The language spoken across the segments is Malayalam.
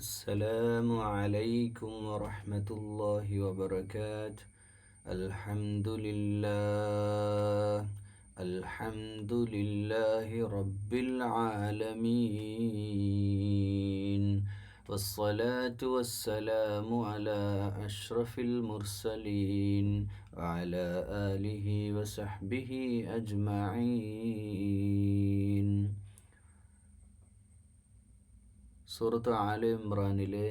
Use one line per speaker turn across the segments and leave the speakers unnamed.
السلام عليكم ورحمة الله وبركاته. الحمد لله الحمد لله رب العالمين. والصلاة والسلام على أشرف المرسلين وعلى آله وصحبه أجمعين. സൂറത്ത് ആല ഇമ്രാനിലെ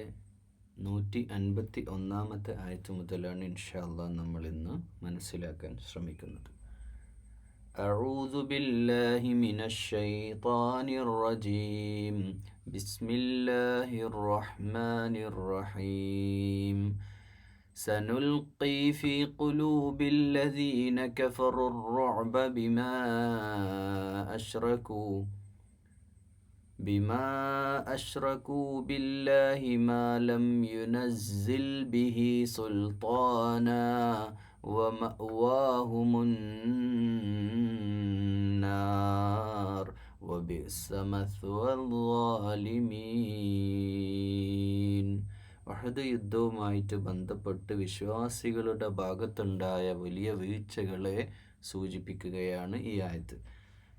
നൂറ്റി അൻപത്തി ഒന്നാമത്തെ ആയത്ത് മുതലാണ് ഇൻഷാല്ല നമ്മൾ ഇന്ന് മനസ്സിലാക്കാൻ ശ്രമിക്കുന്നത് أعوذ بالله من الشيطان الرجيم بسم الله الرحمن الرحيم سنلقي في قلوب الذين كفروا الرعب بما أشركوا بما أشركوا بالله ما لم ينزل به سلطانا ومأواهم النار وبئس مثوى الظالمين വഹദ് യുദ്ധവുമായിട്ട് ബന്ധപ്പെട്ട് വിശ്വാസികളുടെ ഭാഗത്തുണ്ടായ വലിയ വീഴ്ചകളെ സൂചിപ്പിക്കുകയാണ് ഈ ആയത്ത്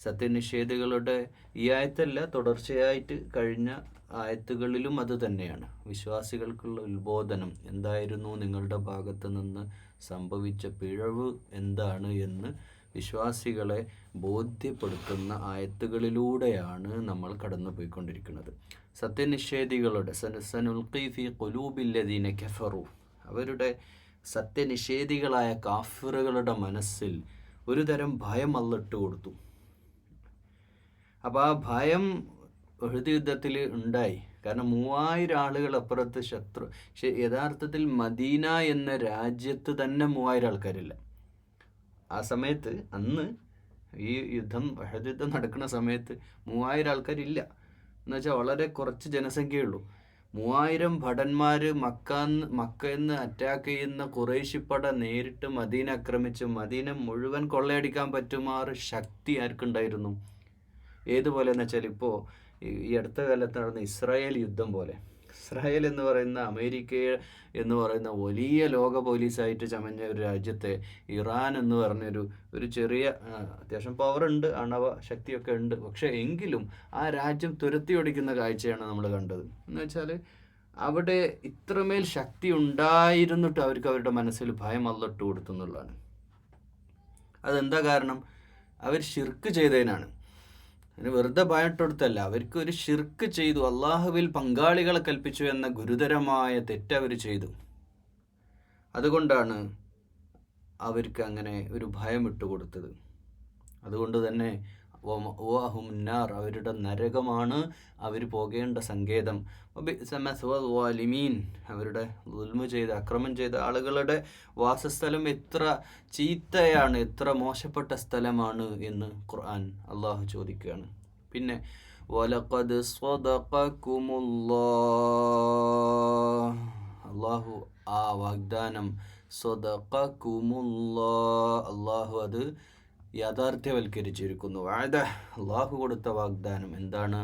സത്യനിഷേധികളുടെ ഈ ആയത്തല്ല തുടർച്ചയായിട്ട് കഴിഞ്ഞ ആയത്തുകളിലും അത് തന്നെയാണ്. വിശ്വാസികൾക്കുള്ള ഉത്ബോധനം എന്തായിരുന്നു? നിങ്ങളുടെ ഭാഗത്ത് നിന്ന് സംഭവിച്ച പിഴവ് എന്താണ് എന്ന് വിശ്വാസികളെ ബോധ്യപ്പെടുത്തുന്ന ആയത്തുകളിലൂടെയാണ് നമ്മൾ കടന്നു പോയിക്കൊണ്ടിരിക്കുന്നത് സത്യനിഷേധികളുടെ സനുൽഖീഫി കൊലൂബില്ലദീന അവരുടെ സത്യനിഷേധികളായ കാഫിറുകളുടെ മനസ്സിൽ ഒരു തരം ഭയം അല്ലിട്ട് കൊടുത്തു. അപ്പോൾ ആ ഭയം ഉഹദ് യുദ്ധത്തിൽ ഉണ്ടായി. കാരണം മൂവായിരം ആളുകൾ അപ്പുറത്ത് ശത്രു പക്ഷെ യഥാർത്ഥത്തിൽ മദീന എന്ന രാജ്യത്ത് തന്നെ മൂവായിരം ആൾക്കാരില്ല. ആ സമയത്ത് അന്ന് ഈ യുദ്ധം യുദ്ധം നടക്കുന്ന സമയത്ത് മൂവായിരം ആൾക്കാരില്ല. എന്ന് വെച്ചാൽ വളരെ കുറച്ച് ജനസംഖ്യയുള്ളൂ മൂവായിരം ഭടന്മാർ മക്കാന്ന് മക്കയെന്ന് അറ്റാക്ക് ചെയ്യുന്ന കുറേശിപ്പട നേരിട്ട് മദീന ആക്രമിച്ച്. മദീന മുഴുവൻ കൊള്ളയടിക്കാൻ പറ്റുമാറ് ശക്തി ആർക്കുണ്ടായിരുന്നു? ഏതുപോലെ എന്ന് വെച്ചാൽ ഇപ്പോൾ ഈ അടുത്ത കാലത്ത് നടന്ന ഇസ്രായേൽ യുദ്ധം പോലെ. ഇസ്രായേൽ എന്ന് പറയുന്ന അമേരിക്ക എന്ന് പറയുന്ന വലിയ ലോക പോലീസായിട്ട് ചമഞ്ഞ ഒരു രാജ്യത്തെ ഇറാൻ എന്ന് പറഞ്ഞൊരു ഒരു ചെറിയ അത്യാവശ്യം പവറുണ്ട് അണവ ശക്തിയൊക്കെ ഉണ്ട്. പക്ഷേ എങ്കിലും ആ രാജ്യം തുരത്തി ഓടിക്കുന്ന കാഴ്ചയാണ് നമ്മൾ കണ്ടത്. എന്ന് വെച്ചാൽ അവിടെ ഇത്രമേൽ ശക്തി ഉണ്ടായിരുന്നിട്ട് അവർക്ക് അവരുടെ മനസ്സിൽ ഭയം അല്ലൊട്ട് കൊടുത്തു എന്നുള്ളതാണ് അതെന്താ കാരണം? അവർ ഷിർക്ക് ചെയ്തതിനാണ്. അതിന് വെറുതെ ഭയട്ടൊടുത്തല്ല അവർക്ക് ഒരു ഷിർക്ക് ചെയ്തു. അള്ളാഹുവിൽ പങ്കാളികളെ കൽപ്പിച്ചു എന്ന ഗുരുതരമായ തെറ്റവർ ചെയ്തു. അതുകൊണ്ടാണ് അവർക്ക് അങ്ങനെ ഒരു ഭയം ഇട്ടുകൊടുത്തത്. അതുകൊണ്ട് തന്നെ നാർ അവരുടെ നരകമാണ് അവർ പോകേണ്ട സങ്കേതം. വാലിമീൻ അവരുടെ ഉൽമ ചെയ്ത അക്രമം ചെയ്ത ആളുകളുടെ വാസസ്ഥലം എത്ര ചീത്തയാണ് എത്ര മോശപ്പെട്ട സ്ഥലമാണ് എന്ന് ഖുർആൻ അള്ളാഹു ചോദിക്കുകയാണ്. പിന്നെ വലഖദ് അള്ളാഹു ആ വാഗ്ദാനം അള്ളാഹു അത് യാഥാർത്ഥ്യവൽക്കരിച്ചിരിക്കുന്നു വാദ അള്ളാഹു കൊടുത്ത വാഗ്ദാനം എന്താണ്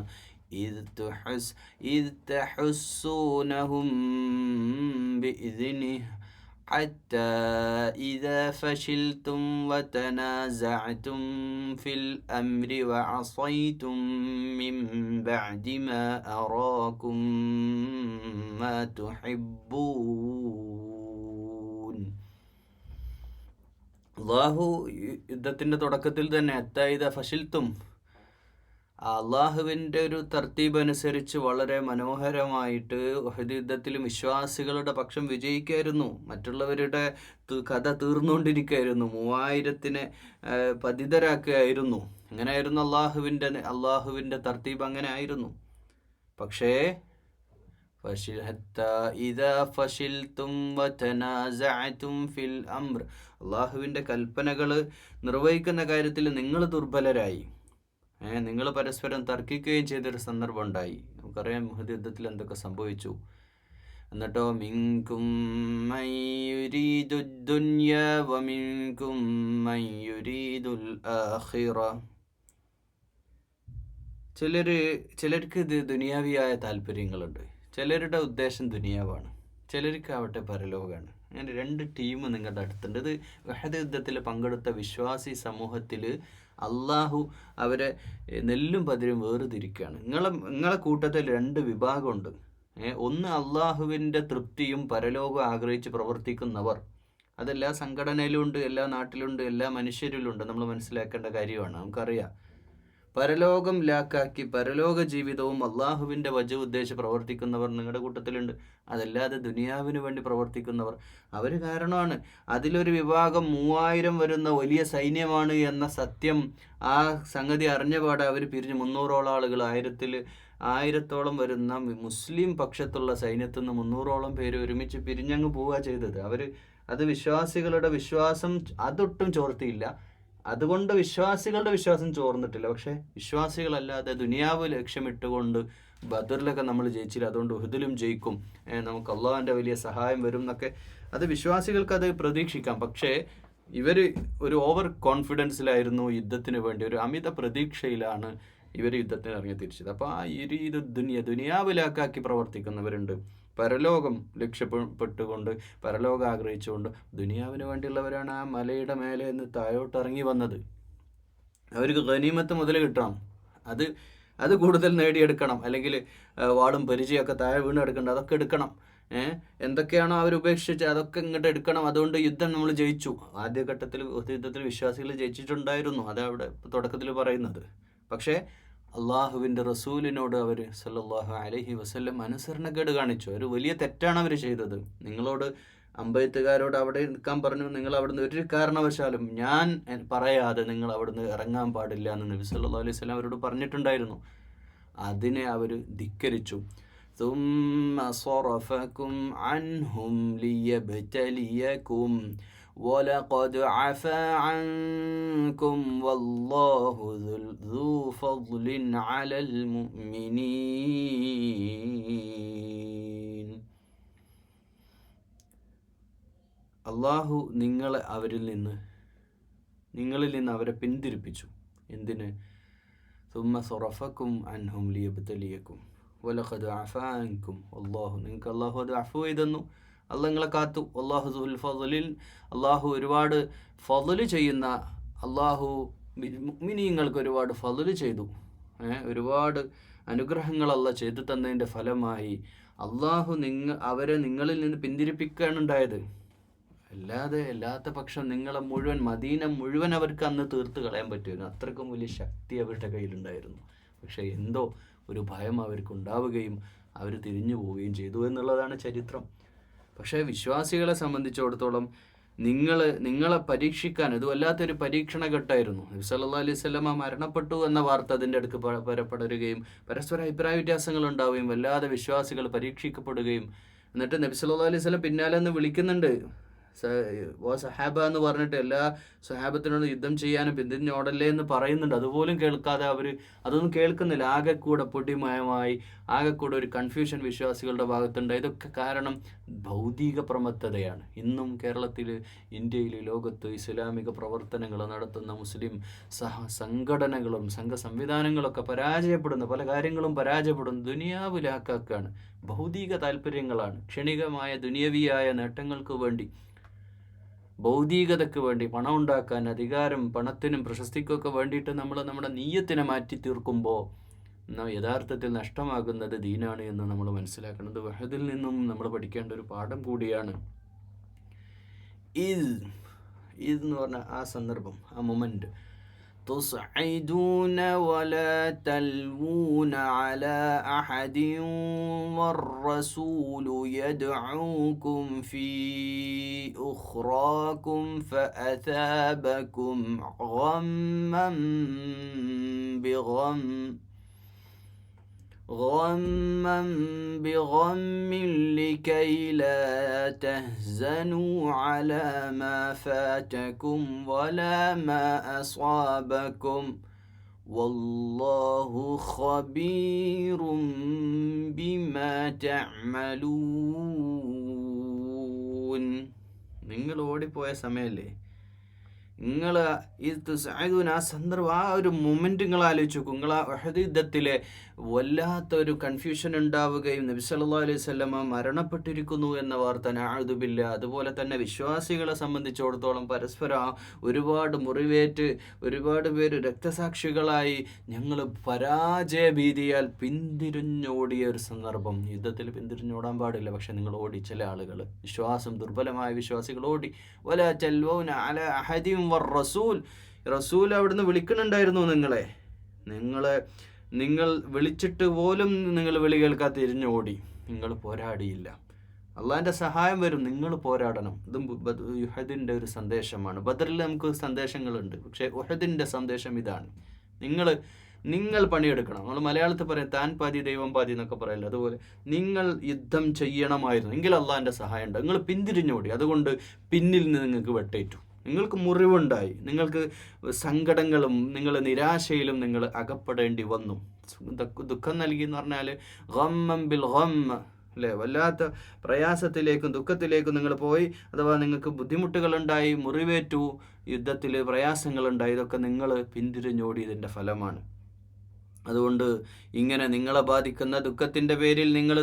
إذ تحس إذ تحسونهم بإذنه حتى إذا فشلتم وتنازعتم في الأمر وعصيتم من بعد ما أراكم ما تحبون അള്ളാഹു യുദ്ധത്തിന്റെ തുടക്കത്തിൽ തന്നെ അത്തായിത ഫഷിൽത്തും അള്ളാഹുവിന്റെ ഒരു തർത്തീബ് അനുസരിച്ച് വളരെ മനോഹരമായിട്ട് ഒഹദ് യുദ്ധത്തിൽ വിശ്വാസികളുടെ പക്ഷം വിജയിക്കായിരുന്നു. മറ്റുള്ളവരുടെ കഥ തീർന്നുകൊണ്ടിരിക്കുകയായിരുന്നു മൂവായിരത്തിനെ പതിതരാക്കുകയായിരുന്നു. അങ്ങനെയായിരുന്നു അള്ളാഹുവിന്റെ അള്ളാഹുവിന്റെ തർത്തീബ് അങ്ങനെ ആയിരുന്നു. പക്ഷേ ഫഷിൽ ഇദാ فشلتم وتنازعتم في അംർ അള്ളാഹുവിന്റെ കൽപ്പനകൾ നിർവഹിക്കുന്ന കാര്യത്തിൽ നിങ്ങൾ ദുർബലരായി. നിങ്ങൾ പരസ്പരം തർക്കിക്കുകയും ചെയ്തൊരു സന്ദർഭം ഉണ്ടായി നമുക്കറിയാം മുഹദ് യുദ്ധത്തിൽ എന്തൊക്കെ സംഭവിച്ചു. എന്നിട്ടോ മിങ്കും ചിലർ ചിലർക്ക് ഇത് ദുനിയാവിയായ താല്പര്യങ്ങളുണ്ട്. ചിലരുടെ ഉദ്ദേശം ദുനിയാവാണ് ചിലർക്കാവട്ടെ പരലോകമാണ്. അങ്ങനെ രണ്ട് ടീം നിങ്ങളുടെ അടുത്തുണ്ട്. ഇത് വഹദ യുദ്ധത്തിൽ പങ്കെടുത്ത വിശ്വാസി സമൂഹത്തിൽ അള്ളാഹു അവരെ നെല്ലും പതിരും വേർതിരിക്കുകയാണ്. നിങ്ങളെ നിങ്ങളെ കൂട്ടത്തിൽ രണ്ട് വിഭാഗമുണ്ട്. ഒന്ന് അള്ളാഹുവിന്റെ തൃപ്തിയും പരലോകം ആഗ്രഹിച്ച് പ്രവർത്തിക്കുന്നവർ. അതെല്ലാ സംഘടനയിലും ഉണ്ട് എല്ലാ നാട്ടിലുണ്ട് എല്ലാ മനുഷ്യരിലുണ്ട് നമ്മൾ മനസ്സിലാക്കേണ്ട കാര്യമാണ്. നമുക്കറിയാം. പരലോകം ലാക്കാക്കി പരലോക ജീവിതവും അള്ളാഹുവിന്റെ വജ ഉദ്ദേശ പ്രവർത്തിക്കുന്നവർ നിങ്ങളുടെ കൂട്ടത്തിലുണ്ട്. അതല്ലാതെ ദുനിയാവിന് വേണ്ടി പ്രവർത്തിക്കുന്നവർ. അവർ കാരണമാണ്. അതിലൊരു വിഭാഗം മൂവായിരം വരുന്ന വലിയ സൈന്യമാണ് എന്ന സത്യം ആ സംഗതി അറിഞ്ഞ പാടെ അവർ പിരിഞ്ഞ് മുന്നൂറോളം ആളുകൾ. ആയിരത്തിൽ ആയിരത്തോളം വരുന്ന മുസ്ലിം പക്ഷത്തുള്ള സൈന്യത്തിൽ നിന്ന് മുന്നൂറോളം പേര് ഒരുമിച്ച് പിരിഞ്ഞങ്ങ് പോവുക ചെയ്തത്. അവർ അത് വിശ്വാസികളുടെ വിശ്വാസം അതൊട്ടും ചോർത്തിയില്ല. അതുകൊണ്ട് വിശ്വാസികളുടെ വിശ്വാസം ചോർന്നിട്ടില്ല. പക്ഷേ വിശ്വാസികളല്ലാതെ ദുനിയാവ് ലക്ഷ്യമിട്ടുകൊണ്ട് ബദറിലൊക്കെ നമ്മൾ ജയിച്ചില്ല. അതുകൊണ്ട് ഉഹുദിലും ജയിക്കും. നമുക്ക് അള്ളാഹുവിന്റെ വലിയ സഹായം വരും എന്നൊക്കെ അത് വിശ്വാസികൾക്ക് അത് പ്രതീക്ഷിക്കാം. പക്ഷേ ഇവർ ഒരു ഓവർ കോൺഫിഡൻസിലായിരുന്നു യുദ്ധത്തിന് വേണ്ടി. ഒരു അമിത പ്രതീക്ഷയിലാണ് ഇവർ യുദ്ധത്തിന് ഇറങ്ങി തിരിച്ചത്. അപ്പോൾ ആ ഒരു ഇത് ദുനിയ ദുനിയാവിലാക്കാക്കി പ്രവർത്തിക്കുന്നവരുണ്ട്. പരലോകം ലക്ഷ്യപ്പെട്ടുകൊണ്ട് പരലോകം ആഗ്രഹിച്ചുകൊണ്ട് ദുനിയാവിന് വേണ്ടിയുള്ളവരാണ് ആ മലയുടെ മേലെ നിന്ന് താഴോട്ട് ഇറങ്ങി വന്നത്. അവർക്ക് ഗനീമത്ത് മുതൽ കിട്ടണം. അത് അത് കൂടുതൽ നേടിയെടുക്കണം. അല്ലെങ്കിൽ വാളും പരിചയമൊക്കെ താഴെ വീണ് എടുക്കേണ്ട അതൊക്കെ എടുക്കണം. ഏഹ് എന്തൊക്കെയാണോ അവർ ഉപേക്ഷിച്ച് അതൊക്കെ ഇങ്ങോട്ട് എടുക്കണം. അതുകൊണ്ട് യുദ്ധം നമ്മൾ ജയിച്ചു. ആദ്യഘട്ടത്തിൽ യുദ്ധത്തിൽ വിശ്വാസികൾ ജയിച്ചിട്ടുണ്ടായിരുന്നു. അത് അവിടെ തുടക്കത്തിൽ പറയുന്നത്. പക്ഷേ അള്ളാഹുവിൻ്റെ റസൂലിനോട് അവർ സല്ലല്ലാഹു അലൈഹി വസല്ലം അനുസരണക്കേട് കാണിച്ചു ഒരു വലിയ തെറ്റാണ് അവർ ചെയ്തത് നിങ്ങളോട് അമ്പയത്തുകാരോട് അവിടെ നിൽക്കാൻ പറഞ്ഞു നിങ്ങൾ അവിടുന്ന് ഒരു കാരണവശാലും ഞാൻ എ- പറയാതെ നിങ്ങൾ അവിടുന്ന് ഇറങ്ങാൻ പാടില്ല എന്ന് നബി സല്ലല്ലാഹു അലൈഹി വസല്ലം അവരോട് പറഞ്ഞിട്ടുണ്ടായിരുന്നു അതിനെ അവർ ധിക്കരിച്ചു ثم صرفكم عنهم ليبتليكم ولقد عفا عنكم والله ذو- ذو فضل على المؤمنين അള്ളാഹു നിങ്ങളെ അവരിൽ നിന്ന് നിങ്ങളിൽ നിന്ന് അവരെ പിന്തിരിപ്പിച്ചു എന്തിന് സുമ്മ സൊറഫക്കും അൻഹും ലിയബ്തലിയക്കും വലഖദ് അഫാൻകും അള്ളാഹു നിങ്ങൾക്ക് അള്ളാഹു അത് അഫു ചെയ്തെന്നു അള്ളങ്ങളെ കാത്തു. അള്ളാഹു സുൽ ഫലിൽ അള്ളാഹു ഒരുപാട് ഫതിൽ ചെയ്യുന്ന അള്ളാഹു മുഗ്മിനീങ്ങൾക്ക് ഒരുപാട് ഫതിൽ ചെയ്തു. ഒരുപാട് അനുഗ്രഹങ്ങൾ അല്ല ചെയ്തു തന്നതിന്റെ ഫലമായി അള്ളാഹു നിങ്ങ അവരെ നിങ്ങളിൽ നിന്ന് പിന്തിരിപ്പിക്കാനുണ്ടായത് അല്ലാതെ അല്ലാത്ത പക്ഷം നിങ്ങളെ മുഴുവൻ മദീന മുഴുവൻ അവർക്ക് അന്ന് തീർത്ത് കളയാൻ പറ്റുമായിരുന്നു. അത്രക്കും വലിയ ശക്തി അവരുടെ കയ്യിലുണ്ടായിരുന്നു. പക്ഷേ എന്തോ ഒരു ഭയം അവർക്ക് ഉണ്ടാവുകയും അവർ തിരിഞ്ഞു പോവുകയും ചെയ്തു എന്നുള്ളതാണ് ചരിത്രം. പക്ഷേ വിശ്വാസികളെ സംബന്ധിച്ചിടത്തോളം നിങ്ങൾ നിങ്ങളെ പരീക്ഷിക്കാൻ ഇത് വല്ലാത്തൊരു പരീക്ഷണ ഘട്ടമായിരുന്നു നബി സല്ലല്ലാഹു അലൈഹി വസല്ലമ മരണപ്പെട്ടു എന്ന വാർത്ത അതിന്റെ അടുക്ക് പരപ്പെടരുകയും പരസ്പര അഭിപ്രായ വ്യത്യാസങ്ങൾ ഉണ്ടാവുകയും വല്ലാതെ വിശ്വാസികൾ പരീക്ഷിക്കപ്പെടുകയും. എന്നിട്ട് നബി സല്ലല്ലാഹു അലൈഹി വസല്ലം പിന്നാലെ ഒന്ന് വിളിക്കുന്നുണ്ട്. സഹാബ എന്ന് പറഞ്ഞിട്ട് എല്ലാ സഹാബത്തിനോട് യുദ്ധം ചെയ്യാനും പിന്തിരിഞ്ഞോടല്ലേ എന്ന് പറയുന്നുണ്ട്. അതുപോലും കേൾക്കാതെ അവർ അതൊന്നും കേൾക്കുന്നില്ല. ആകെ കൂടെ പൊടിമയമായി ആകെ കൂടെ ഒരു കൺഫ്യൂഷൻ വിശ്വാസികളുടെ ഭാഗത്തുണ്ട്. ഇതൊക്കെ കാരണം ഭൗതിക പ്രമത്തതയാണ്. ഇന്നും കേരളത്തിൽ ഇന്ത്യയിൽ ലോകത്ത് ഇസ്ലാമിക പ്രവർത്തനങ്ങൾ നടത്തുന്ന മുസ്ലിം സഹ സംഘടനകളും സംഘ സംവിധാനങ്ങളൊക്കെ പരാജയപ്പെടുന്ന പല കാര്യങ്ങളും പരാജയപ്പെടുന്നു ദുനിയാവിലാക്കാക്കാണ്. ഭൗതിക താല്പര്യങ്ങളാണ്. ക്ഷണികമായ ദുനിയവിയായ നേട്ടങ്ങൾക്ക് വേണ്ടി ഭൗതികതയ്ക്ക് വേണ്ടി പണം ഉണ്ടാക്കാൻ അധികാരം പണത്തിനും പ്രശസ്തിക്കൊക്കെ വേണ്ടിയിട്ട് നമ്മൾ നമ്മുടെ നീയത്തിനെ മാറ്റി തീർക്കുമ്പോൾ യഥാർത്ഥത്തിൽ നഷ്ടമാകുന്നത് ദീനാണ് എന്ന് നമ്മൾ മനസ്സിലാക്കുന്നത് വഹദിൽ നിന്നും നമ്മൾ പഠിക്കേണ്ട ഒരു പാഠം കൂടിയാണ്. ഇത് ഇതെന്ന് എന്ന് പറഞ്ഞ ആ സന്ദർഭം ആ മൊമെന്റ്. تصعدون ولا تلوون على أحد والرسول يدعوكم في أخراكم فأثابكم غما بغم غما بغم لكي لا تهزنوا على ما فاتكم ولا ما أصابكم والله خبير بما تعملون നിങ്ങൾ ഓടിപ്പോയ സമയല്ലേ നിങ്ങൾ ഈ തുസായതുന ആ സന്ദർഭം ആ ഒരു മൊമെന്റ് നിങ്ങൾ ആലോചിച്ച് നോക്കും. നിങ്ങൾ ആ ഉഹദ് യുദ്ധത്തിലെ വല്ലാത്ത ഒരു കൺഫ്യൂഷൻ ഉണ്ടാവുകയും നബി സല്ലല്ലാഹു അലൈഹി വസല്ലമ മരണപ്പെട്ടിരിക്കുന്നു എന്ന വാർത്ത നാഴുതുബില്ല അതുപോലെ തന്നെ വിശ്വാസികളെ സംബന്ധിച്ചിടത്തോളം പരസ്പരം ഒരുപാട് മുറിവേറ്റ് ഒരുപാട് പേര് രക്തസാക്ഷികളായി ഞങ്ങൾ പരാജയ ഭീതിയാൽ പിന്തിരിഞ്ഞോടിയ ഒരു സന്ദർഭം. യുദ്ധത്തിൽ പിന്തിരിഞ്ഞോടാൻ പാടില്ല പക്ഷെ നിങ്ങൾ ഓടി ചില ആളുകൾ വിശ്വാസം ദുർബലമായ വിശ്വാസികൾ ഓടി. വല ചെൽവൗന അല അഹദിം റസൂൽ റസൂൽ അവിടുന്ന് വിളിക്കുന്നുണ്ടായിരുന്നു നിങ്ങളെ. നിങ്ങളെ നിങ്ങൾ വിളിച്ചിട്ട് പോലും നിങ്ങൾ വിളി കേൾക്കാതെ തിരിഞ്ഞോടി നിങ്ങൾ പോരാടിയില്ല. അള്ളാഹിന്റെ സഹായം വരും. നിങ്ങൾ പോരാടണം. ഇതും യുഹദിന്റെ ഒരു സന്ദേശമാണ്. ബദറിൽ നമുക്ക് സന്ദേശങ്ങളുണ്ട്. പക്ഷേ ഉഹദിന്റെ സന്ദേശം ഇതാണ്. നിങ്ങൾ നിങ്ങൾ പണിയെടുക്കണം. നമ്മൾ മലയാളത്തിൽ പറയാം താൻ പാതി ദൈവം പാതി എന്നൊക്കെ പറയല്ലോ? അതുപോലെ നിങ്ങൾ യുദ്ധം ചെയ്യണമായിരുന്നു. എങ്കിൽ അള്ളാഹിന്റെ സഹായം ഉണ്ട്. നിങ്ങൾ പിന്തിരിഞ്ഞോടി. അതുകൊണ്ട് പിന്നിൽ നിന്ന് നിങ്ങൾക്ക് വെട്ടേറ്റു. നിങ്ങൾക്ക് മുറിവുണ്ടായി. നിങ്ങൾക്ക് സങ്കടങ്ങളും നിങ്ങൾ നിരാശയിലും നിങ്ങൾ അകപ്പെടേണ്ടി വന്നു. ദുഃഖം നൽകി എന്ന് പറഞ്ഞാൽ ഗമ്മം ബിൽ ഗമ്മ അല്ലേ? വല്ലാത്ത പ്രയാസത്തിലേക്കും ദുഃഖത്തിലേക്കും നിങ്ങൾ പോയി. അഥവാ നിങ്ങൾക്ക് ബുദ്ധിമുട്ടുകളുണ്ടായി മുറിവേറ്റു യുദ്ധത്തിൽ പ്രയാസങ്ങളുണ്ടായി ഇതൊക്കെ നിങ്ങൾ പിന്തിരിഞ്ഞോടിയതിന്റെ ഫലമാണ്. അതുകൊണ്ട് ഇങ്ങനെ നിങ്ങളെ ബാധിക്കുന്ന ദുഃഖത്തിന്റെ പേരിൽ നിങ്ങൾ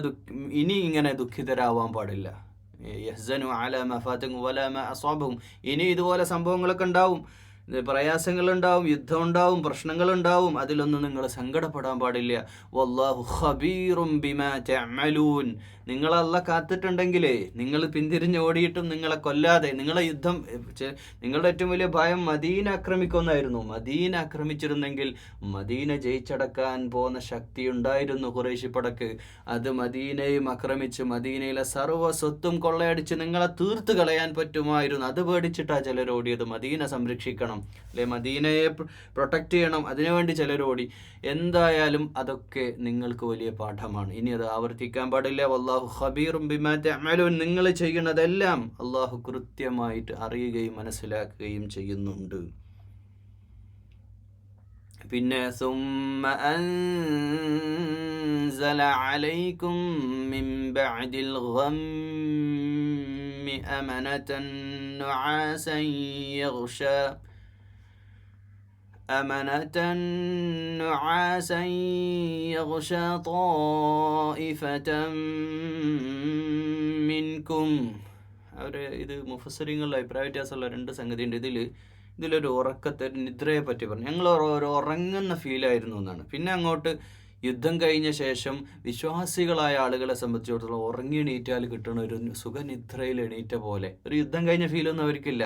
ഇനി ഇങ്ങനെ ദുഃഖിതരാവാൻ പാടില്ല. യഹ്സനു അല മഫാത്തും വലാമ അസ്വാബും ഇനി ഇതുപോലെ സംഭവങ്ങളൊക്കെ ഉണ്ടാവും. പ്രയാസങ്ങളുണ്ടാവും യുദ്ധം ഉണ്ടാവും പ്രശ്നങ്ങളുണ്ടാവും. അതിലൊന്നും നിങ്ങൾ സങ്കടപ്പെടാൻ പാടില്ല. വല്ലാഹു ഖബീറും ബിമാ തഅമലൂൻ. നിങ്ങളല്ല കാത്തിട്ടുണ്ടെങ്കിലേ നിങ്ങൾ പിന്തിരിഞ്ഞ് ഓടിയിട്ടും നിങ്ങളെ കൊല്ലാതെ നിങ്ങളെ യുദ്ധം നിങ്ങളുടെ ഏറ്റവും വലിയ ഭയം മദീന ആക്രമിക്കുമെന്നായിരുന്നു. മദീന ആക്രമിച്ചിരുന്നെങ്കിൽ മദീന ജയിച്ചടക്കാൻ പോകുന്ന ശക്തി ഉണ്ടായിരുന്നു കുറേശ്ശി പടക്ക്. അത് മദീനയും ആക്രമിച്ച് മദീനയിലെ സർവ സ്വത്തും കൊള്ളയടിച്ച് നിങ്ങളെ തീർത്ത് കളയാൻ പറ്റുമായിരുന്നു. അത് പേടിച്ചിട്ടാ ചിലർ ഓടിയത്. മദീന സംരക്ഷിക്കണം അല്ലെ? മദീനയെ പ്രൊട്ടക്റ്റ് ചെയ്യണം അതിനുവേണ്ടി ചിലർ ഓടി. എന്തായാലും അതൊക്കെ നിങ്ങൾക്ക് വലിയ പാഠമാണ്. ഇനി അത് ആവർത്തിക്കാൻ പാടില്ല. അള്ളാഹു ഖബീറും ബിമാ തഅമലൂൻ. നിങ്ങൾ ചെയ്യുന്നതെല്ലാം അള്ളാഹു കൃത്യമായിട്ട് അറിയുകയും മനസ്സിലാക്കുകയും ചെയ്യുന്നുണ്ട്. പിന്നെ യഗ്ഷാ. أمنة نعاسا يغشى طائفة منكم അവർ ഇത് മുഫസറിങ്ങളുടെ അഭിപ്രായ വ്യത്യാസമുള്ള രണ്ട് സംഗതി ഉണ്ട് ഇതിൽ ഇതിലൊരു ഉറക്കത്തെ നിദ്രയെ പറ്റി പറഞ്ഞു ഞങ്ങൾ ഒരു ഉറങ്ങുന്ന ഫീലായിരുന്നു എന്നാണ് പിന്നെ അങ്ങോട്ട് യുദ്ധം കഴിഞ്ഞ ശേഷം വിശ്വാസികളായ ആളുകളെ സംബന്ധിച്ചിടത്തോളം ഉറങ്ങി എണീറ്റാൽ കിട്ടുന്ന ഒരു സുഖനിദ്രയിൽ എണീറ്റ പോലെ ഒരു യുദ്ധം കഴിഞ്ഞ ഫീലൊന്നും അവർക്കില്ല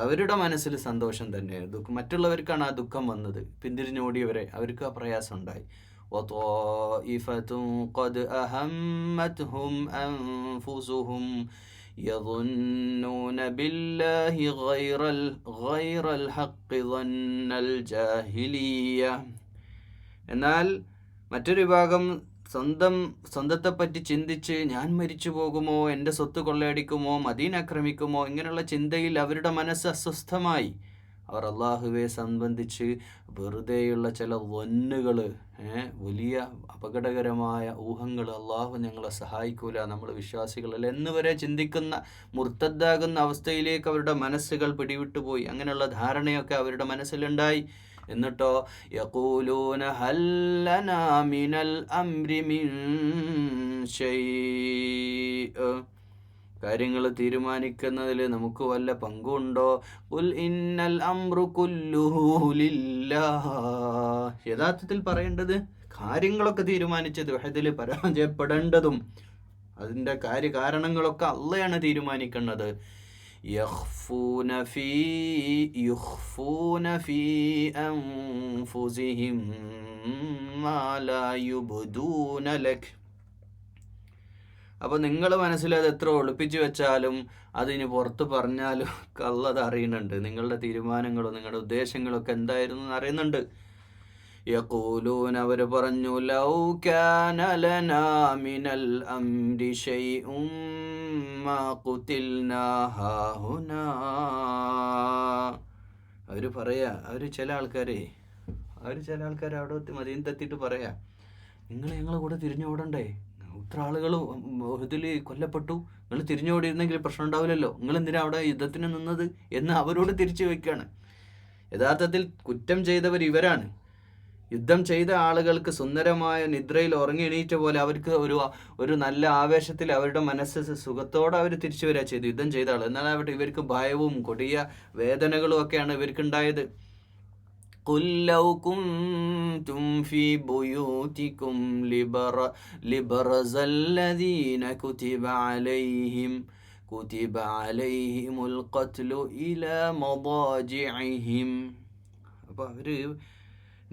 അവരുടെ മനസ്സിൽ സന്തോഷം തന്നെ ദുഃഖം മറ്റുള്ളവർക്കാണ് ആ ദുഃഖം വന്നത് പിന്തിരിഞ്ഞോടിയവരെ അവർക്ക് ആ പ്രയാസം ഉണ്ടായി وطائفة قد أهمتهم أنفسهم يظنون بالله غير ال- غير الحق ظن الجاهلية എന്നാൽ മറ്റൊരു വിഭാഗം സ്വന്തം സ്വന്തത്തെ പറ്റി ചിന്തിച്ച് ഞാൻ മരിച്ചു പോകുമോ എന്റെ സ്വത്ത് കൊള്ളയടിക്കുമോ മദീന ആക്രമിക്കുമോ ഇങ്ങനെയുള്ള ചിന്തയിൽ അവരുടെ മനസ്സ് അസ്വസ്ഥമായി. അവർ അള്ളാഹുവെ സംബന്ധിച്ച് വെറുതെയുള്ള ചില വന്നുകൾ വലിയ അപകടകരമായ ഊഹങ്ങൾ അള്ളാഹു ഞങ്ങളെ സഹായിക്കൂല നമ്മൾ വിശ്വാസികളല്ല എന്ന് വരെ ചിന്തിക്കുന്ന മുർത്തദ്ദാകുന്ന അവസ്ഥയിലേക്ക് അവരുടെ മനസ്സുകൾ പിടിവിട്ടുപോയി. അങ്ങനെയുള്ള ധാരണയൊക്കെ അവരുടെ മനസ്സിലുണ്ടായി. എന്നിട്ടോ യഖൂലൂന ഹല്ലന മിനൽ അംരി മിൻ കാര്യങ്ങൾ തീരുമാനിക്കുന്നതിൽ നമുക്ക് വല്ല പങ്കുണ്ടോ? ഉൽ ഇന്നൽ അമ്രു കുല്ലുഹു ലില്ലാഹ്. യഥാർത്ഥത്തിൽ പറയേണ്ടത് കാര്യങ്ങളൊക്കെ തീരുമാനിച്ചത് വഹദിൽ പരാജയപ്പെടേണ്ടതും അതിന്റെ കാര്യകാരണങ്ങളൊക്കെ അള്ളയാണ് തീരുമാനിക്കുന്നത്. يخفون في يخفون في أنفسهم ما لا يبدون لك അപ്പോൾ നിങ്ങൾ മനസ്സിലത് എത്ര ഒളിപ്പിച്ചു വെച്ചാലും അതിന് പുറത്ത് പറഞ്ഞാലും കള്ളത് അറിയുന്നുണ്ട് നിങ്ങളുടെ തീരുമാനങ്ങളും നിങ്ങളുടെ ഉദ്ദേശങ്ങളൊക്കെ എന്തായിരുന്നു എന്ന് അറിയുന്നുണ്ട് യഖൂലൂൻ അവർ പറഞ്ഞു ലൗ കാന ലനാ മിനൽ അംരി ശൈഉം മാ ഖുതിൽനാ ഹാഹുനാ. അവർ പറയാ അവർ ചില ആൾക്കാരെ അവർ ചില ആൾക്കാർ അവിടെ മദീനത്തെത്തിയിട്ട് പറയാ നിങ്ങൾ ഞങ്ങളെ കൂടെ തിരിഞ്ഞോടണ്ടേ? ഇത്ര ആളുകൾ ഇതിൽ കൊല്ലപ്പെട്ടു. നിങ്ങൾ തിരിഞ്ഞോടിയിരുന്നെങ്കിൽ പ്രശ്നം ഉണ്ടാവില്ലല്ലോ. നിങ്ങൾ എന്തിനാ അവിടെ യുദ്ധത്തിന് നിന്നത്? എന്ന് അവരോട് തിരിച്ചു വയ്ക്കുകയാണ് യഥാർത്ഥത്തിൽ കുറ്റം ചെയ്തവർ ഇവരാണ്. യുദ്ധം ചെയ്ത ആളുകൾക്ക് സുന്ദരമായ നിദ്രയിൽ ഉറങ്ങി എണീറ്റ പോലെ അവർക്ക് ഒരു ഒരു നല്ല ആവേശത്തിൽ അവരുടെ മനസ്സ് സുഖത്തോടെ അവർ തിരിച്ചു വരിക ചെയ്തു യുദ്ധം ചെയ്ത ആൾ എന്നാൽ അവിടെ ഇവർക്ക് ഭയവും കൊടിയ വേദനകളും ഒക്കെയാണ് ഇവർക്കുണ്ടായത് قل لو كنتم في بيوتكم لبر لبرز الذين كتب عليهم كتب عليهم القتل إلى مضاجعهم അപ്പോൾ അവർ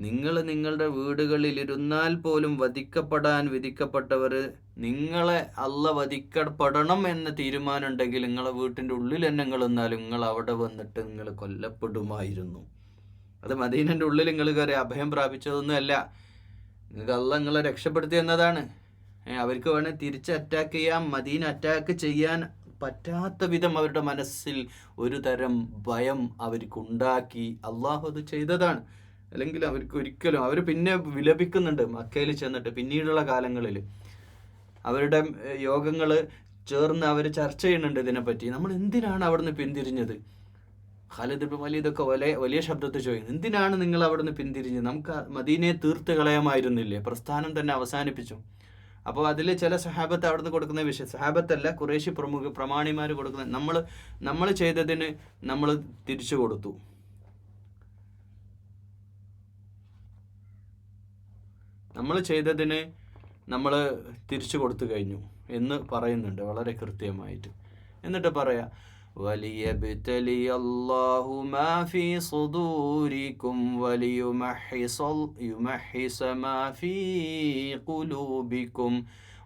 നിങ്ങൾ നിങ്ങളുടെ വീടുകളിൽ ഇരുന്നാൽ പോലും വധിക്കപ്പെടാൻ വിധിക്കപ്പെട്ടവർ നിങ്ങളെ അല്ല വധിക്കപ്പെടണം എന്ന തീരുമാനം ഉണ്ടെങ്കിൽ നിങ്ങളെ വീട്ടിന്റെ ഉള്ളിൽ തന്നെ നിങ്ങൾ നിന്നാലും നിങ്ങൾ അവിടെ വന്നിട്ട് നിങ്ങൾ കൊല്ലപ്പെടുമായിരുന്നു. അത് മദീനന്റെ ഉള്ളിൽ നിങ്ങൾ കയറി അഭയം പ്രാപിച്ചതൊന്നുമല്ല നിങ്ങൾക്ക് അല്ല നിങ്ങളെ രക്ഷപ്പെടുത്തി എന്നതാണ്. അവർക്ക് വേണേൽ തിരിച്ച് അറ്റാക്ക് ചെയ്യാം മദീന അറ്റാക്ക് ചെയ്യാൻ പറ്റാത്ത വിധം അവരുടെ മനസ്സിൽ ഒരു തരം ഭയം അവർക്കുണ്ടാക്കി അള്ളാഹു അത് ചെയ്തതാണ്. അല്ലെങ്കിൽ അവർക്ക് ഒരിക്കലും അവർ പിന്നെ വിലപിക്കുന്നുണ്ട് മക്കയിൽ ചെന്നിട്ട് പിന്നീടുള്ള കാലങ്ങളിൽ. അവരുടെ യോഗങ്ങൾ ചേർന്ന് അവർ ചർച്ച ചെയ്യുന്നുണ്ട് ഇതിനെപ്പറ്റി. നമ്മൾ എന്തിനാണ് അവിടുന്ന് പിന്തിരിഞ്ഞത്? ഖാലിദ് ബിൻ വലീദൊക്കെ വലിയ വലിയ ശബ്ദത്തിൽ ചോദിക്കുന്നു. എന്തിനാണ് നിങ്ങൾ അവിടുന്ന് പിന്തിരിഞ്ഞത്? നമുക്ക് മദീനയെ തീർത്ത് കളയാമായിരുന്നില്ലേ? പ്രസ്ഥാനം തന്നെ അവസാനിപ്പിച്ചു. അപ്പോൾ അതിൽ ചില സഹാബത്ത് അവിടുന്ന് കൊടുക്കുന്ന വിഷയം സഹാബത്തല്ല കുറേശ്ശി പ്രമുഖ പ്രമാണിമാർ കൊടുക്കുന്ന നമ്മൾ നമ്മൾ ചെയ്തതിന് നമ്മൾ തിരിച്ചു കൊടുത്തു. നമ്മൾ ചെയ്തതിന് നമ്മൾ തിരിച്ചു കൊടുത്തു കഴിഞ്ഞു എന്ന് പറയുന്നുണ്ട് വളരെ കൃത്യമായിട്ട് എന്നിട്ട് പറയാ وليبتلي الله ما في صدوركم وليمحص يمحص ما في قلوبكم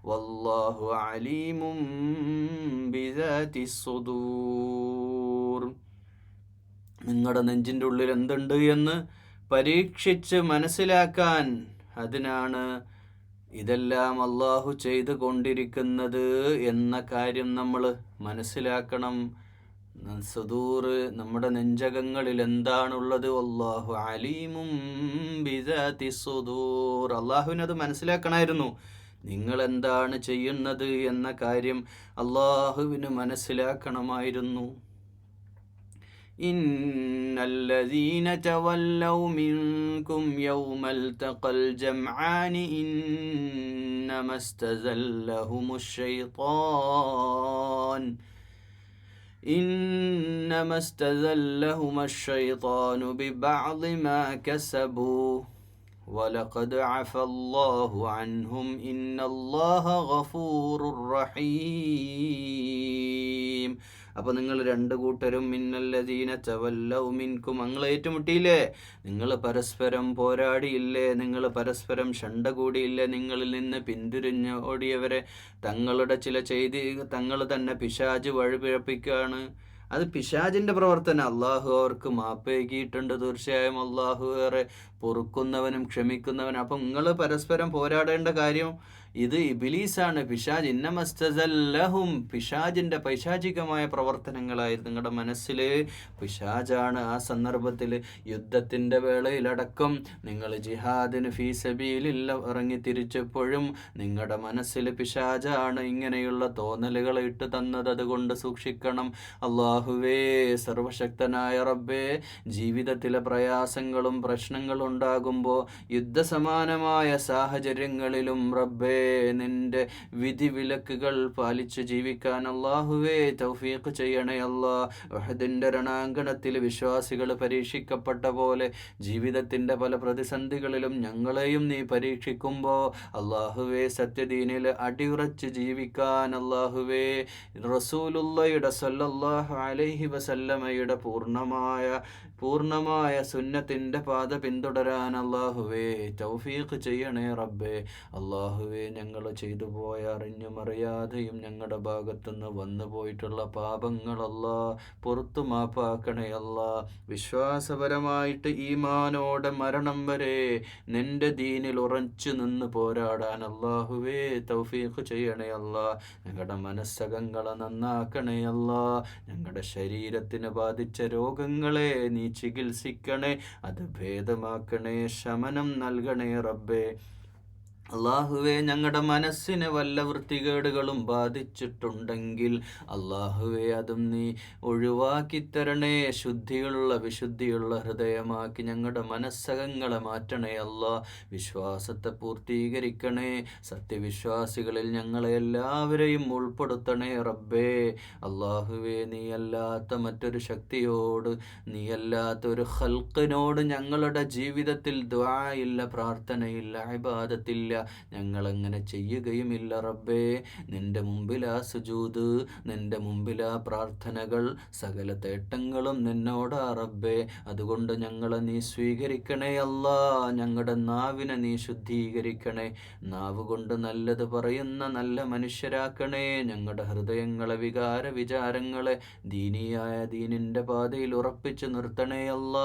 والله عليم بذات الصدور നിങ്ങളുടെ നെഞ്ചിൻ്റെ ഉള്ളിൽ എന്തുണ്ട് എന്ന് പരീക്ഷിച്ച് മനസ്സിലാക്കാൻ അതിനാണ് ഇതെല്ലാം അള്ളാഹു ചെയ്തു കൊണ്ടിരിക്കുന്നത് എന്ന കാര്യം നമ്മൾ മനസ്സിലാക്കണം. സദൂർ നമ്മുടെ നെഞ്ചകങ്ങളിൽ എന്താണുള്ളത്? അള്ളാഹു അലീമും അള്ളാഹുവിന് അത് മനസ്സിലാക്കണമായിരുന്നു. നിങ്ങൾ എന്താണ് ചെയ്യുന്നത് എന്ന കാര്യം അള്ളാഹുവിന് മനസ്സിലാക്കണമായിരുന്നു. إن الذين تولوا منكم يوم التقى الجمعان إنما استزلهم الشيطان. إنما استزلهم الشيطان ببعض ما كسبوا. ولقد عفى الله عنهم إن الله غفور رحيم. അപ്പോൾ നിങ്ങൾ രണ്ടു കൂട്ടരും മിന്നല്ലതീന ചവല്ലൗ മിൻകും നിങ്ങൾ ഏറ്റുമുട്ടിയില്ലേ? നിങ്ങൾ പരസ്പരം പോരാടിയില്ലേ? നിങ്ങൾ പരസ്പരം ഷണ്ട കൂടിയില്ലേ? നിങ്ങളിൽ നിന്ന് പിന്തിരിഞ്ഞ് ഓടിയവരെ തങ്ങളുടെ ചില ചെയ്തി തങ്ങൾ തന്നെ പിശാജ് വഴിപിഴപ്പിക്കുകയാണ് അത് പിശാജിന്റെ പ്രവർത്തനം. അള്ളാഹു അവർക്ക് മാപ്പേകിയിട്ടുണ്ട് തീർച്ചയായും. അള്ളാഹു ഏറെ പൊറുക്കുന്നവനും ക്ഷമിക്കുന്നവനും. അപ്പം നിങ്ങൾ പരസ്പരം പോരാടേണ്ട കാര്യം ഇത് ഇബിലീസാണ്. പിശാജ് ഇന്നമസ്തല്ലഹും പിശാജിന്റെ പൈശാചികമായ പ്രവർത്തനങ്ങളായിരുന്നു നിങ്ങളുടെ മനസ്സിൽ പിശാജാണ് ആ സന്ദർഭത്തിൽ യുദ്ധത്തിന്റെ വേളയിലടക്കം. നിങ്ങൾ ജിഹാദിന് ഫീസബിയിൽ ഇറങ്ങി തിരിച്ചപ്പോഴും നിങ്ങളുടെ മനസ്സിൽ പിശാജാണ് ഇങ്ങനെയുള്ള തോന്നലുകൾ ഇട്ട് തന്നത്. അതുകൊണ്ട് സൂക്ഷിക്കണം. അള്ളാഹുവേ സർവശക്തനായ റബ്ബേ ജീവിതത്തിലെ പ്രയാസങ്ങളും പ്രശ്നങ്ങളും ഉണ്ടാകുമ്പോൾ യുദ്ധസമാനമായ സാഹചര്യങ്ങളിലും റബ്ബേ നിന്റെ വിധി വിലക്കുകൾ പാലിച്ചു ജീവിക്കാൻ അള്ളാഹുവേ തൗഫീഖ് ചെയ്യണേ രണാങ്കണത്തിൽ വിശ്വാസികൾ പരീക്ഷിക്കപ്പെട്ട പോലെ ജീവിതത്തിന്റെ പല പ്രതിസന്ധികളിലും ഞങ്ങളെയും നീ പരീക്ഷിക്കുമ്പോൾ അള്ളാഹുവേ സത്യദീനിൽ അടിയുറച്ച് ജീവിക്കാൻ അള്ളാഹുവേ റസൂലുള്ളയുടെ സല്ലല്ലാഹു അലൈഹി വസല്ലമയുടെ പൂർണമായ പൂർണമായ സുന്നത്തിന്റെ പാത പിന്തുടരാൻ അള്ളാഹുവേ തൗഫീഖ് ചെയ്യണേ റബ്ബേ. അള്ളാഹുവേ ഞങ്ങൾ ചെയ്തു പോയ അറിഞ്ഞും അറിയാതെയും ഞങ്ങളുടെ ഭാഗത്തുനിന്ന് വന്നു പോയിട്ടുള്ള പാപങ്ങളല്ല പുറത്തു മാപ്പാക്കണേ അല്ല. വിശ്വാസപരമായിട്ട് ഈമാനോടെ മരണം വരെ നിന്റെ ദീനിൽ ഉറച്ചു നിന്ന് പോരാടാൻ അള്ളാഹുവേ തൗഫീഖ് ചെയ്യണേ അല്ല. ഞങ്ങളുടെ മനസ്സകങ്ങളെ നന്നാക്കണേ അല്ല. ഞങ്ങളുടെ ശരീരത്തിന് ബാധിച്ച രോഗങ്ങളെ നീ ചികിത്സിക്കണേ അത് ഭേദമാക്കണേ ശമനം നൽകണേ റബ്ബേ. അള്ളാഹുവെ ഞങ്ങളുടെ മനസ്സിന് വല്ല വൃത്തികേടുകളും ബാധിച്ചിട്ടുണ്ടെങ്കിൽ അള്ളാഹുവെ അതും നീ ഒഴിവാക്കി തരണേ ശുദ്ധിയുള്ള വിശുദ്ധിയുള്ള ഹൃദയമാക്കി ഞങ്ങളുടെ മനസ്സകങ്ങളെ മാറ്റണേ അല്ലാ. വിശ്വാസത്തെ പൂർത്തീകരിക്കണേ. സത്യവിശ്വാസികളിൽ ഞങ്ങളെ എല്ലാവരെയും ഉൾപ്പെടുത്തണേ റബ്ബേ. അള്ളാഹുവെ നീയല്ലാത്ത മറ്റൊരു ശക്തിയോട് നീയല്ലാത്ത ഒരു ഹൽക്കിനോട് ഞങ്ങളുടെ ജീവിതത്തിൽ ദ്വായില്ല പ്രാർത്ഥനയില്ല ഇബാദത്തില്ല ഞങ്ങളങ്ങനെ ചെയ്യുകയുമില്ല റബ്ബേ. നിന്റെ മുമ്പിലാ സുജൂത് നിന്റെ മുമ്പിലാ പ്രാർത്ഥനകൾ. സകല തേട്ടങ്ങളും നിന്നോടാ റബ്ബേ. അതുകൊണ്ട് ഞങ്ങളെ നീ സ്വീകരിക്കണേ അല്ല. ഞങ്ങളുടെ നാവിനെ നീ ശുദ്ധീകരിക്കണേ. നാവ് കൊണ്ട് നല്ലത് പറയുന്ന നല്ല മനുഷ്യരാക്കണേ. ഞങ്ങളുടെ ഹൃദയങ്ങളെ വികാര വിചാരങ്ങളെ ദീനിയായ ദീനിന്റെ പാതയിൽ ഉറപ്പിച്ചു നിർത്തണേ അല്ല.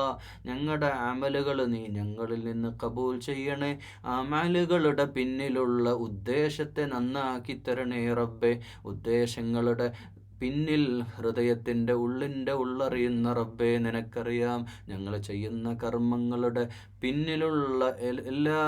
ഞങ്ങളുടെ അമലുകൾ നീ ഞങ്ങളിൽ നിന്ന് കബൂൽ ചെയ്യണേ. അമലുകളുടെ പിന്നിലുള്ള ഉദ്ദേശത്തെ നന്നാക്കി തരണേ റബ്ബെ. ഉദ്ദേശങ്ങളുടെ പിന്നിൽ ഹൃദയത്തിന്റെ ഉള്ളിന്റെ ഉള്ളറിയുന്ന റബ്ബെ നിനക്കറിയാം ഞങ്ങൾ ചെയ്യുന്ന കർമ്മങ്ങളുടെ പിന്നിലുള്ള എല്ലാ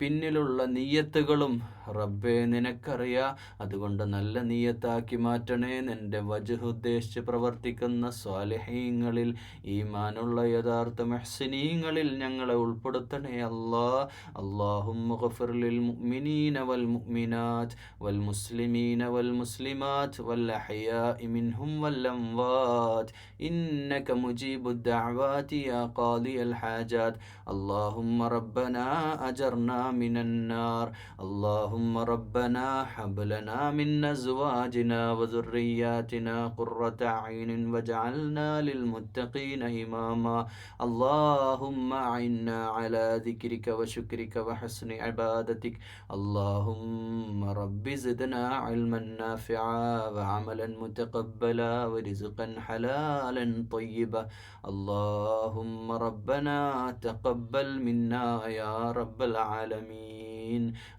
പിന്നിലുള്ള നീയത്തുകളും റബ്ബേ നിനക്കറിയാം അതുകൊണ്ട് നല്ല നീയത്താക്കി മാറ്റണേ. നിന്റെ വജുഹുദ്ദേശിച്ച് പ്രവർത്തിക്കുന്ന സ്വാലഹീങ്ങളിൽ ഈമാനുള്ള യഥാർത്ഥ മെഹ്സിനീങ്ങളിൽ ഞങ്ങളെ ഉൾപ്പെടുത്തണേ അല്ലാ. അള്ളാഹും മുഖഫിർലിൽ വൽ മുഅ്മിനാത്ത് വൽ മുസ്ലിമീന വൽ മുസ്ലിമാത്ത് വൽ അഹയാഇ മിൻഹും വൽ അംവാത്. ഇന്നക മുജീബുദ്ദഅവാതി യാ ഖാദിയൽ ഹാജാത്. അല്ലാഹുമ്മ റബ്ബനാ അജർനാ من النار. اللهم ربنا هب لنا من أزواجنا وذرياتنا قرة أعين واجعلنا للمتقين إماما. اللهم أعنا على ذكرك وشكرك وحسن عبادتك. اللهم رب زدنا علما نافعا وعملا متقبلا ورزقا حلالا طيبا. اللهم ربنا تقبل منا يا رب العالمين.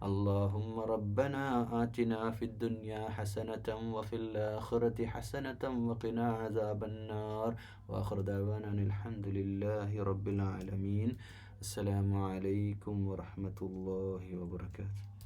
اللهم ربنا آتنا في الدنيا حسنة وفي الآخرة حسنة وقنا عذاب النار. وآخر دعوانا الحمد لله رب العالمين. السلام عليكم ورحمة الله وبركاته.